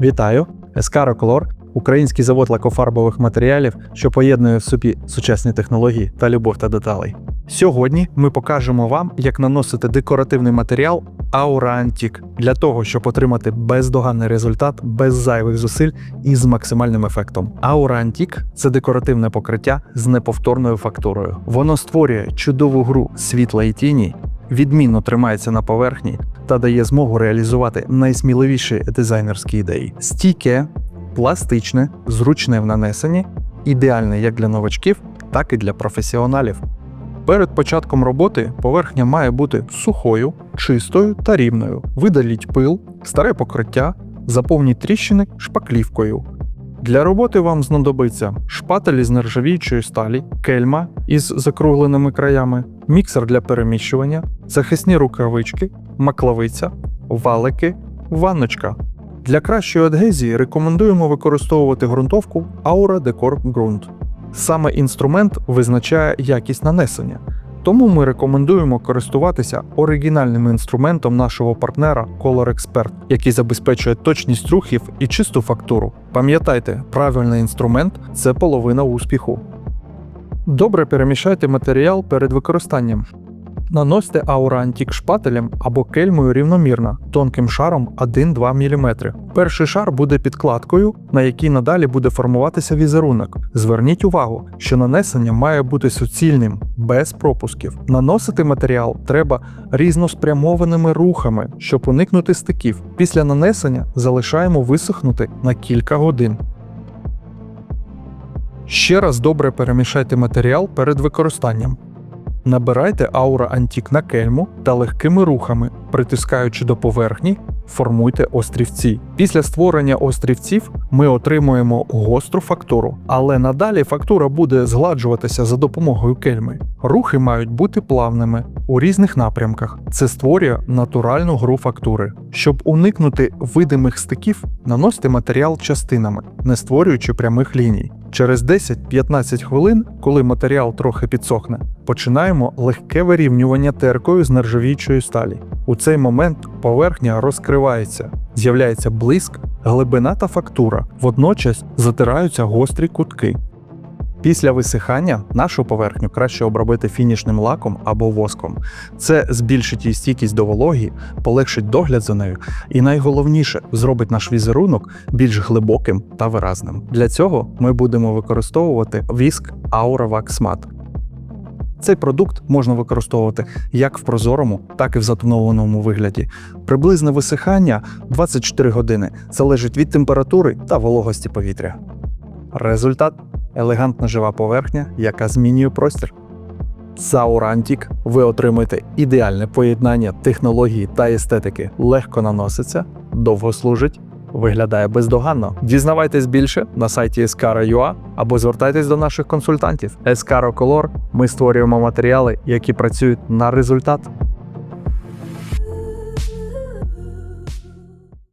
Вітаю! Ескаро Колор український завод лакофарбових матеріалів, що поєднує в собі сучасні технології та любов та деталей. Сьогодні ми покажемо вам, як наносити декоративний матеріал Aura Antique для того, щоб отримати бездоганний результат без зайвих зусиль і з максимальним ефектом. Aura Antique – це декоративне покриття з неповторною фактурою. Воно створює чудову гру світла і тіні, відмінно тримається на поверхні та дає змогу реалізувати найсміливіші дизайнерські ідеї. Стійке, пластичне, зручне в нанесенні, ідеальне як для новачків, так і для професіоналів. Перед початком роботи поверхня має бути сухою, чистою та рівною. Видаліть пил, старе покриття, заповніть тріщини шпаклівкою. Для роботи вам знадобиться шпатель із нержавіючої сталі, кельма із закругленими краями, міксер для переміщування, захисні рукавички, маклавиця, валики, ванночка. Для кращої адгезії рекомендуємо використовувати ґрунтовку Aura Decor Grunt. Саме інструмент визначає якість нанесення, тому ми рекомендуємо користуватися оригінальним інструментом нашого партнера Color Expert, який забезпечує точність рухів і чисту фактуру. Пам'ятайте, правильний інструмент це половина успіху. Добре перемішайте матеріал перед використанням. Наносьте аура антік шпателем або кельмою рівномірно, тонким шаром 1-2 мм. Перший шар буде підкладкою, на якій надалі буде формуватися візерунок. Зверніть увагу, що нанесення має бути суцільним, без пропусків. Наносити матеріал треба різноспрямованими рухами, щоб уникнути стиків. Після нанесення залишаємо висохнути на кілька годин. Ще раз добре перемішайте матеріал перед використанням. Набирайте аура антік на кельму та легкими рухами, притискаючи до поверхні, формуйте острівці. Після створення острівців ми отримуємо гостру фактуру, але надалі фактура буде згладжуватися за допомогою кельми. Рухи мають бути плавними у різних напрямках. Це створює натуральну гру фактури. Щоб уникнути видимих стиків, наносьте матеріал частинами, не створюючи прямих ліній. Через 10-15 хвилин, коли матеріал трохи підсохне, починаємо легке вирівнювання теркою з нержавіючої сталі. У цей момент поверхня розкривається, з'являється блиск, глибина та фактура, водночас затираються гострі кутки. Після висихання нашу поверхню краще обробити фінішним лаком або воском. Це збільшить її стійкість до вологі, полегшить догляд за нею і найголовніше зробить наш візерунок більш глибоким та виразним. Для цього ми будемо використовувати віск Aura Wax Matte. Цей продукт можна використовувати як в прозорому, так і в затонованому вигляді. Приблизне висихання 24 години залежить від температури та вологості повітря. Результат елегантна жива поверхня, яка змінює простір. З Aura Antique ви отримуєте ідеальне поєднання технології та естетики, легко наноситься, довго служить, виглядає бездоганно. Дізнавайтесь більше на сайті Escara.ua або звертайтесь до наших консультантів. Ескаро Color ми створюємо матеріали, які працюють на результат.